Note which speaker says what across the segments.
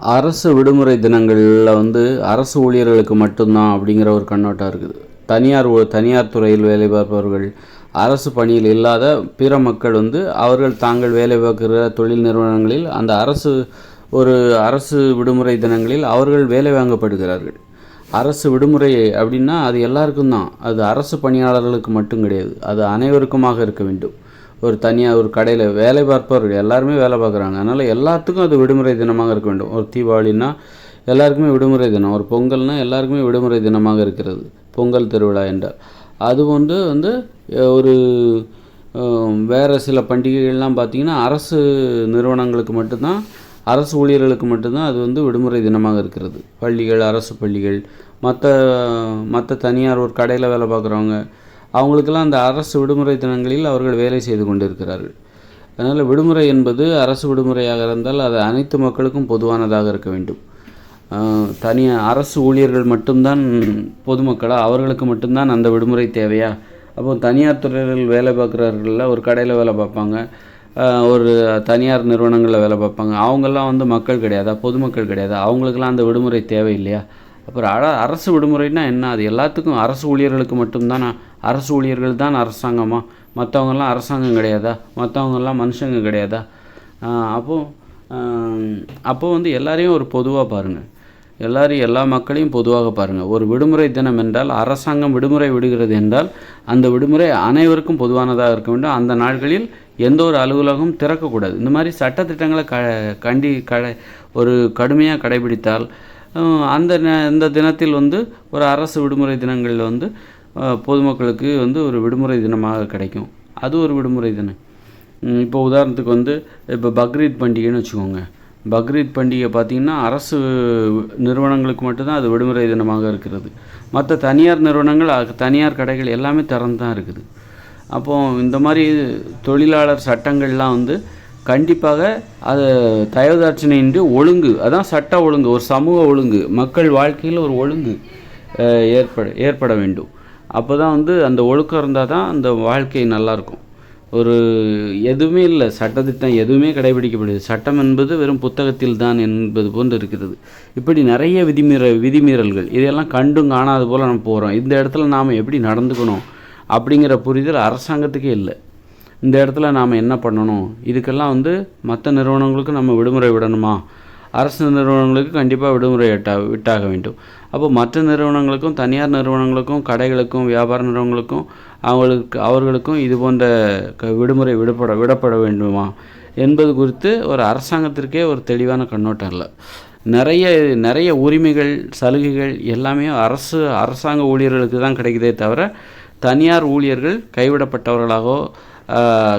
Speaker 1: அரசு விடுமுறை தினங்களில் வந்து அரசு ஊழியர்களுக்கு மட்டும்தான் அப்படிங்கிற ஒரு கண்ணோட்டம் இருக்குது. தனியார் ஊ- தனியார் துறையில் வேலை பார்ப்பவர்கள் அரசு பணியில் இல்லாத பிற மக்கள் வந்து அவர்கள் தாங்கள் வேலை பார்க்கிற தொழில் நிறுவனங்களில் அந்த அரசு ஒரு அரசு விடுமுறை தினங்களில் அவர்கள் வேலை வாங்கப்படுகிறார்கள். அரசு விடுமுறை அப்படின்னா அது எல்லாருக்கும் தான். அது அரசு பணியாளர்களுக்கு மட்டும் கிடையாது. அது அனைவருக்குமாக இருக்க வேண்டும். ஒரு தனியாக ஒரு கடையில் வேலை பார்ப்பவர்கள் எல்லாருமே வேலை பார்க்குறாங்க. அதனால் எல்லாத்துக்கும் அது விடுமுறை தினமாக இருக்க வேண்டும். ஒரு தீபாவளினா எல்லாருக்குமே விடுமுறை தினம். ஒரு பொங்கல்னா எல்லாருக்குமே விடுமுறை தினமாக இருக்கிறது. பொங்கல் திருவிழா என்றால். அது வந்து வந்து ஒரு வேறு சில பண்டிகைகள்லாம் பார்த்திங்கன்னா அரசு நிறுவனங்களுக்கு மட்டும்தான் அரசு ஊழியர்களுக்கு மட்டும்தான் அது வந்து விடுமுறை தினமாக இருக்கிறது. பள்ளிகள் அரசு பள்ளிகள் மற்ற மற்ற தனியார் ஒரு கடையில் வேலை பார்க்குறவங்க அவங்களுக்கெல்லாம் அந்த அரசு விடுமுறை தினங்களில் அவர்கள் வேலை செய்து கொண்டிருக்கிறார்கள். அதனால் விடுமுறை என்பது அரசு விடுமுறையாக இருந்தால் அது அனைத்து மக்களுக்கும் பொதுவானதாக இருக்க வேண்டும். தனியாக அரசு ஊழியர்கள் மட்டும்தான் பொதுமக்களாக அவர்களுக்கு மட்டும்தான் அந்த விடுமுறை தேவையா? அப்போ தனியார் துறையில் வேலை பார்க்குறவர்களில் ஒரு கடையில் வேலை பார்ப்பாங்க. ஒரு தனியார் நிறுவனங்களில் வேலை பார்ப்பாங்க. அவங்கெல்லாம் வந்து மக்கள் கிடையாதா? பொதுமக்கள் கிடையாதா? அவங்களுக்கெல்லாம் அந்த விடுமுறை தேவை இல்லையா அப்புறம் அழ அரசு விடுமுறைனா என்ன? அது எல்லாத்துக்கும் அரசு ஊழியர்களுக்கு மட்டும்தானா? அரசு ஊழியர்கள் தான் அரசாங்கமா? மற்றவங்கெல்லாம் அரசாங்கம் கிடையாதா? மற்றவங்கெல்லாம் மனுஷங்க கிடையாதா? அப்போது அப்போது வந்து எல்லாரையும் ஒரு பொதுவாக பாருங்கள் எல்லாரையும் எல்லா மக்களையும் பொதுவாக பாருங்கள் ஒரு விடுமுறை தினம் என்றால் அரசாங்கம் விடுமுறை விடுகிறது என்றால் அந்த விடுமுறை அனைவருக்கும் பொதுவானதாக இருக்க வேண்டும். அந்த நாட்களில் எந்த ஒரு அலுவலகமும் திறக்கக்கூடாது. இந்த மாதிரி சட்டத்திட்டங்களை க கண்டி கடை ஒரு கடுமையாக கடைபிடித்தால் அந்த நே- இந்த தினத்தில் வந்து ஒரு அரசு விடுமுறை தினங்களில் வந்து பொதுமக்களுக்கு வந்து ஒரு விடுமுறை தினமாக கிடைக்கும். அது ஒரு விடுமுறை தினம். இப்போ உதாரணத்துக்கு வந்து இப்போ பக்ரீத் பண்டிகைன்னு வச்சுக்கோங்க. பக்ரீத் பண்டிகை பார்த்திங்கன்னா அரசு நிறுவனங்களுக்கு மட்டும்தான் அது விடுமுறை தினமாக இருக்கிறது. மற்ற தனியார் நிறுவனங்கள் தனியார் கடைகள் எல்லாமே திறந்து தான் இருக்குது. அப்போது இந்த மாதிரி தொழிலாளர் சட்டங்கள்லாம் வந்து கண்டிப்பாக அது தயவுதாட்சணையின்றி ஒழுங்கு. அதான் சட்ட ஒழுங்கு ஒரு சமூக ஒழுங்கு. மக்கள் வாழ்க்கையில் ஒரு ஒழுங்கு ஏற்பட ஏற்பட வேண்டும். அப்போ தான் வந்து அந்த ஒழுக்கம் இருந்தால் தான் அந்த வாழ்க்கை நல்லாயிருக்கும் ஒரு எதுவுமே இல்லை. சட்டத்திட்டம் எதுவுமே கடைபிடிக்கப்படுது சட்டம் என்பது வெறும் புத்தகத்தில் தான் என்பது போன்று இருக்கிறது. இப்படி நிறைய விதிமீற விதிமீறல்கள் இதையெல்லாம் கண்டும் காணாத போல் நம்ம போகிறோம் இந்த இடத்துல நாம் எப்படி நடந்துக்கணும் அப்படிங்கிற புரிதல் அரசாங்கத்துக்கே இல்லை. இந்த இடத்துல நாம் என்ன பண்ணணும்? இதுக்கெல்லாம் வந்து மற்ற நிறுவனங்களுக்கு நம்ம விடுமுறை விடணுமா? அரசு நிறுவனங்களுக்கு கண்டிப்பாக விடுமுறை விட்டா விட்டாக வேண்டும். அப்போ மற்ற நிறுவனங்களுக்கும் தனியார் நிறுவனங்களுக்கும் கடைகளுக்கும் வியாபார நிறுவனங்களுக்கும் அவங்களுக்கு அவர்களுக்கும் இது போன்ற க- விடுமுறை விடப்பட விடப்பட வேண்டுமா? என்பது குறித்து ஒரு அரசாங்கத்திற்கே ஒரு தெளிவான கண்ணோட்டம் இல்லை. நிறைய நிறைய உரிமைகள் சலுகைகள் எல்லாமே அரசு அரசாங்க ஊழியர்களுக்கு தான் கிடைக்குதே தவிர தனியார் ஊழியர்கள் கைவிடப்பட்டவர்களாகவோ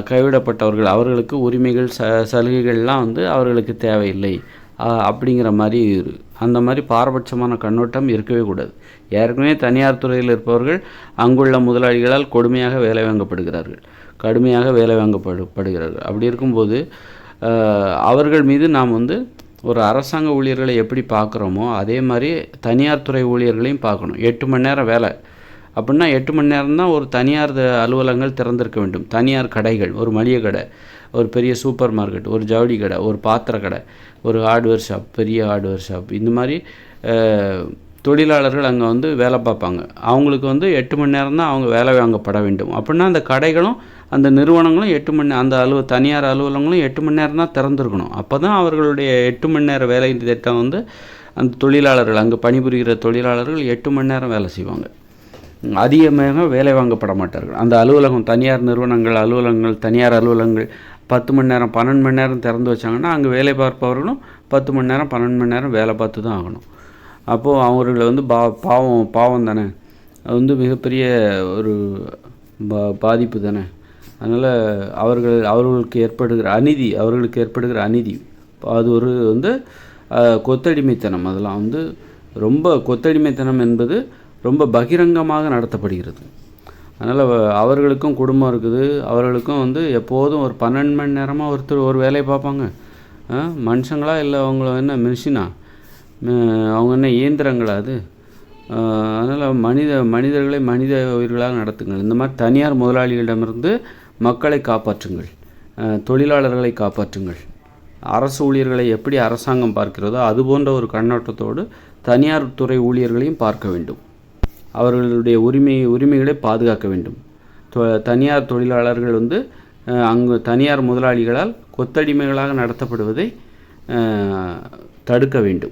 Speaker 1: கைவிடப்பட்டவர்கள் அவர்களுக்கு உரிமைகள் ச சலுகைகள்லாம் வந்து அவர்களுக்கு தேவையில்லை. அப்படிங்கிற மாதிரி அந்த மாதிரி பாரபட்சமான கண்ணோட்டம் இருக்கவே கூடாது. ஏற்கனவே தனியார் துறையில் இருப்பவர்கள் அங்குள்ள முதலாளிகளால் கொடுமையாக வேலை வாங்கப்படுகிறார்கள். கடுமையாக வேலை வாங்கப்படு படுகிறார்கள். அப்படி இருக்கும்போது அவர்கள் மீது நாம் வந்து ஒரு அரசாங்க ஊழியர்களை எப்படி பார்க்குறோமோ அதே மாதிரி தனியார் துறை ஊழியர்களையும் பார்க்கணும். எட்டு மணி நேரம் வேலை. அப்படின்னா எட்டு மணி நேரம் தான் ஒரு தனியார் அலுவலகங்கள் திறந்திருக்க வேண்டும். தனியார் கடைகள் ஒரு மளிகை கடை ஒரு பெரிய சூப்பர் மார்க்கெட் ஒரு ஜவுளி கடை ஒரு பாத்திர கடை ஒரு ஹார்ட்வேர் ஷாப் பெரிய ஹார்ட்வேர் ஷாப். இந்த மாதிரி தொழிலாளர்கள் அங்கே வந்து வேலை பார்ப்பாங்க. அவங்களுக்கு வந்து எட்டு மணி நேரம் தான் அவங்க வேலை வாங்கப்பட வேண்டும். அப்படின்னா அந்த கடைகளும் அந்த நிறுவனங்களும் எட்டு மணி அந்த அலுவ தனியார் அலுவலகங்களும் எட்டு மணி நேரம் தான் திறந்துருக்கணும். அப்போ தான் அவர்களுடைய எட்டு மணி நேர வேலை திட்டம் வந்து அந்த தொழிலாளர்கள் அங்கே பணிபுரிகிற தொழிலாளர்கள் எட்டு மணி நேரம் வேலை செய்வாங்க. அதிகமாக வேலை வாங்கப்பட மாட்டார்கள். அந்த அலுவலகம் தனியார் நிறுவனங்கள் அலுவலகங்கள் தனியார் அலுவலகங்கள் பத்து மணி நேரம் பன்னெண்டு மணி நேரம் திறந்து வச்சாங்கன்னா அங்கே வேலை பார்ப்பவர்களும் பத்து மணி நேரம் பன்னெண்டு மணி நேரம் வேலை பார்த்து தான் ஆகணும். அப்போது அவர்களை வந்து பா பாவம் பாவம் தானே. அது வந்து மிகப்பெரிய ஒரு பா பாதிப்பு தானே. அதனால் அவர்கள் அவர்களுக்கு ஏற்படுகிற அநீதி அவர்களுக்கு ஏற்படுகிற அநீதி. அது ஒரு வந்து கொத்தடிமைத்தனம். அதெல்லாம் வந்து ரொம்ப கொத்தடிமைத்தனம் என்பது ரொம்ப பகிரங்கமாக நடத்தப்படுகிறது. அதனால் அவர்களுக்கும் குடும்பம் இருக்குது. அவர்களுக்கும் வந்து எப்போதும் ஒரு பன்னெண்டு மணி நேரமாக ஒருத்தர் ஒரு வேலையை பார்ப்பாங்க. மனுஷங்களா இல்லை அவங்கள என்ன மிஷினா? அவங்க என்ன இயந்திரங்களா அது? அதனால் மனித மனிதர்களை மனித உயிர்களாக நடத்துங்கள். இந்த மாதிரி தனியார் முதலாளிகளிடமிருந்து மக்களை காப்பாற்றுங்கள். தொழிலாளர்களை காப்பாற்றுங்கள். அரசு ஊழியர்களை எப்படி அரசாங்கம் பார்க்கிறதோ அது போன்ற ஒரு கண்ணோட்டத்தோடு தனியார் துறை ஊழியர்களையும் பார்க்க வேண்டும். அவர்களுடைய உரிமை உரிமைகளை பாதுகாக்க வேண்டும். தொ- தனியார் தொழிலாளர்கள் வந்து அங்கு தனியார் முதலாளிகளால் கொத்தடிமைகளாக நடத்தப்படுவதை தடுக்க வேண்டும்.